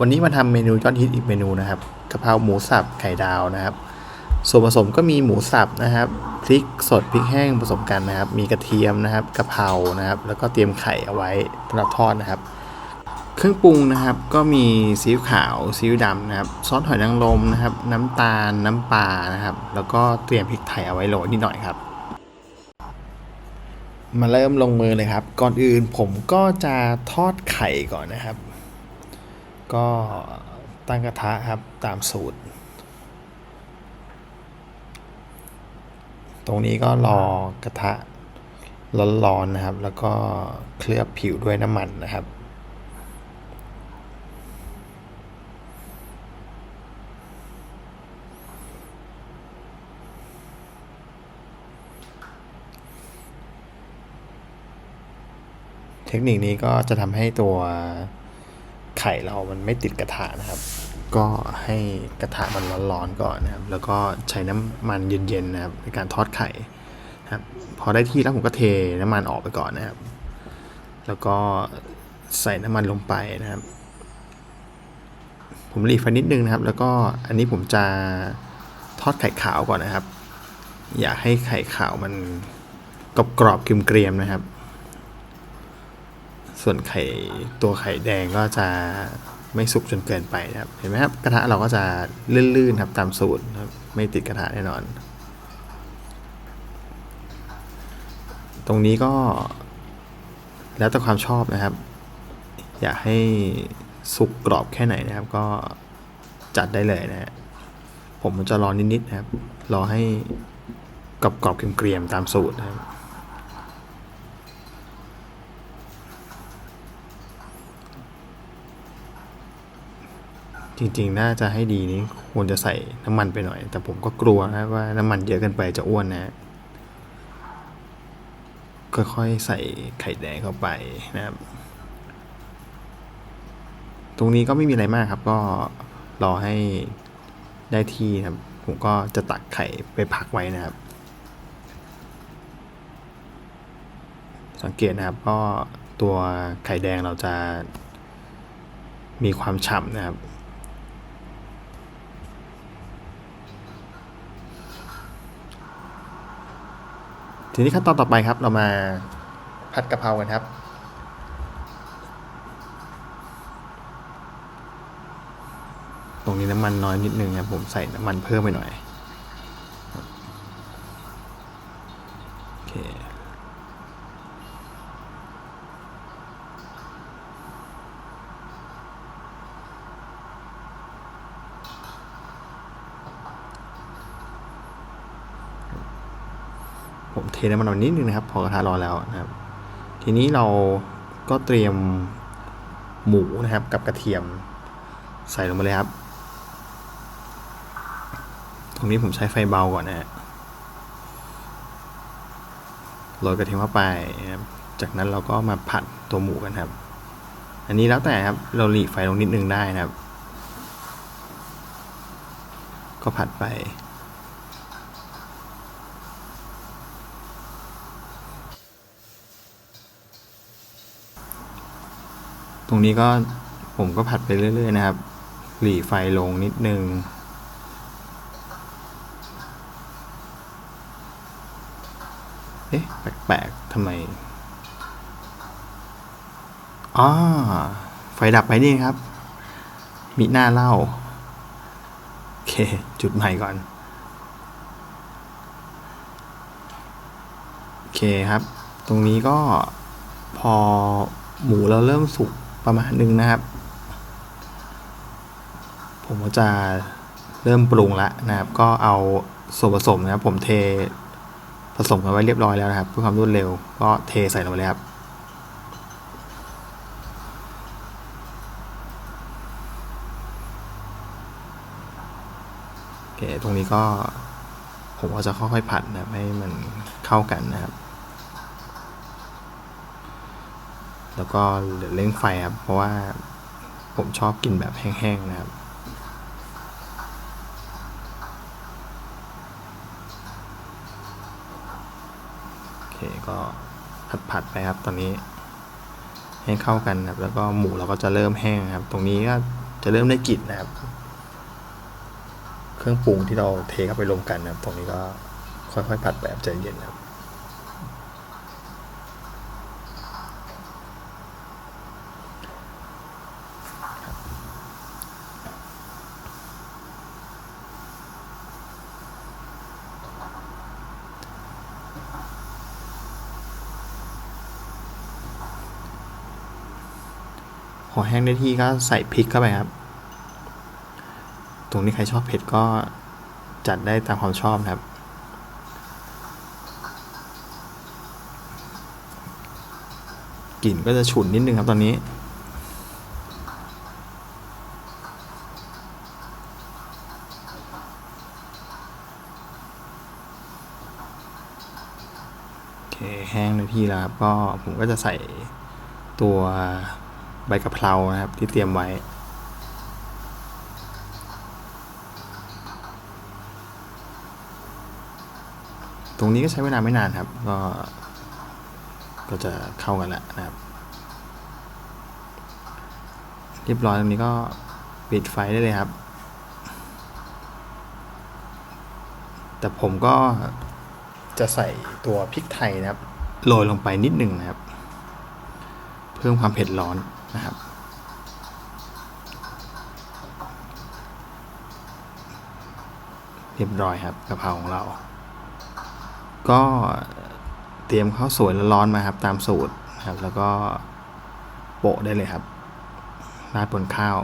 วันนี้มาทำเมนูยอดฮิตอีกเมนูนะครับกะเพราหมูสับไข่ดาวนะครับ ส่วนผสมก็มีหมูสับนะครับพริกสดพริกแห้งผสมกันนะครับ มีกระเทียมนะครับกะเพรานะครับ แล้วก็เตรียมไข่เอาไว้สำหรับทอดนะครับ เครื่องปรุงนะครับก็มีซีอิ๊วขาวซีอิ๊วดำนะครับซอสหอยนางรมนะครับ น้ำตาลน้ำปลานะครับ แล้วก็เตรียมพริกไทยเอาไว้โรยนิดหน่อยครับมาเริ่มลงมือเลยครับ ก่อนอื่นผมก็จะทอดไข่ก่อนนะครับ ก็ตั้งกระทะครับตามสูตร ตรงนี้ก็รอกระทะร้อนๆนะครับ แล้วก็เคลือบผิวด้วยน้ำมันนะครับเทคนิคนี้ก็จะทำให้ตัว ไข่เรามันไม่ติดกระทะนะครับ ก็ให้กระทะมันร้อนๆก่อนนะครับ แล้วก็ใช้น้ำมันเย็นๆนะครับในการทอดไข่ครับพอได้ที่แล้วผมก็เทน้ำมันออกไปก่อนนะครับ แล้วก็ใส่น้ำมันลงไปนะครับ ผมรีไฟนิดนึงนะครับ แล้วก็อันนี้ผมจะทอดไข่ขาวก่อนนะครับ อยากให้ไข่ขาวมันกรอบๆเกรียมๆนะครับ ส่วนไข่ตัวไข่แดงก็จะไม่สุกจนเกินไปนะครับ เห็นไหมครับกระทะเราก็จะลื่นๆครับตามสูตรครับไม่ติดกระทะแน่นอน ตรงนี้ก็แล้วแต่ความชอบนะครับ อยากให้สุกกรอบแค่ไหนนะครับ ก็จัดได้เลยนะฮะผมจะรอนิดๆนะครับ รอให้กรอบๆเกรียมๆตามสูตรนะครับ จริง ๆ น่าจะให้ดีนี่ควรจะใส่น้ำมันไปหน่อย แต่ผมก็กลัวนะว่าน้ำมันเยอะเกินไปจะอ้วนนะ ค่อยๆใส่ไข่แดงเข้าไปนะครับ ตรงนี้ก็ไม่มีอะไรมากครับ ก็รอให้ได้ที่นะครับ ผมก็จะตักไข่ไปพักไว้นะครับ สังเกตนะครับก็ตัวไข่แดงเราจะมีความฉ่ำนะครับ ทีนี้ขั้นตอนต่อไปครับ เรามาผัดกะเพรากันครับ ตรงนี้น้ำมันน้อยนิดนึงครับผมใส่น้ำมันเพิ่มไปหน่อย โอเค ผมเทน้ำมันออกนิดนึงนะครับพอกระทะร้อนแล้วนะครับ ทีนี้เราก็เตรียมหมูนะครับ กับกระเทียมใส่ลงมาเลยครับ ตรงนี้ผมใช้ไฟเบาก่อนนะฮะโรยกระเทียมเข้าไปนะครับจากนั้นเราก็มาผัดตัวหมูกันครับ อันนี้แล้วแต่ครับเราหลีไฟลงนิดนึงได้นะครับ ก็ผัดไป ตรงนี้ก็ผมก็ผัดไปเรื่อย ๆ นะครับ หลีไฟลงนิดนึง เอ๊ะ แปลกๆทำไมอ๋อไฟดับไปนี่ครับ มีหน้าเล่า โอเค จุดใหม่ก่อน โอเคครับ ตรงนี้ก็พอหมูเราเริ่มสุก ประมาณนึงนะครับ ผมก็จะเริ่มปรุงแล้วนะครับ ก็เอาส่วนผสมนะครับ ผมเทผสมกันไว้เรียบร้อยแล้วนะครับเพื่อความรวดเร็วก็เทใส่ลงไปเลยครับโอเคตรงนี้ก็ผมก็จะค่อยๆผัดนะครับให้มันเข้ากันนะครับ แล้วก็เลือเร่งไฟครับ เพราะว่าผมชอบกินแบบแห้งๆนะครับโอเคก็ผัดๆไปครับตอนนี้ให้เข้ากันนะครับ แล้วก็หมูเราก็จะเริ่มแห้งครับ ตรงนี้ก็จะเริ่มได้กลิ่นนะครับ เครื่องปรุงที่เราเทเข้าไปรวมกันนะครับ ตรงนี้ก็ค่อยๆผัดแบบใจเย็นครับ อแห้งได้ที่ก็ใส่พริกเข้าไปครับ ตรงนี้ใครชอบเผ็ดก็จัดได้ตามความชอบนะครับ กลิ่นก็จะฉุนนิดนึงครับตอนนี้โอเคแห้งในที่แล้วครับก็ผมก็จะใส่ตัว ใบกะเพรานะครับที่เตรียมไว้ ตรงนี้ก็ใช้เวลาไม่นานครับ ก็ ก็จะเข้ากันแล้วนะครับ เรียบร้อยตรงนี้ก็ปิดไฟได้เลยครับ แต่ผมก็จะใส่ตัวพริกไทยนะครับ โรยลงไปนิดหนึ่งนะครับ เพิ่มความเผ็ดร้อน นะครับ เรียบร้อยครับกะเพราของเรา ก็เตรียมข้าวสวยร้อนมาครับ ตามสูตรนะครับ แล้วก็โปะได้เลยครับราดบนข้าว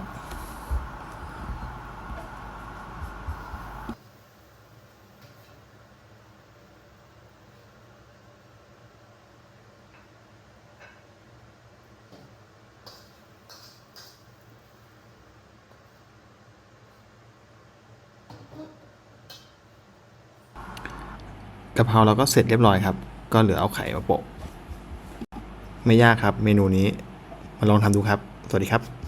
กะเพราเราก็เสร็จเรียบร้อยครับ ก็เหลือเอาไข่มาโปะ ไม่ยากครับ เมนูนี้ มาลองทำดูครับ สวัสดีครับ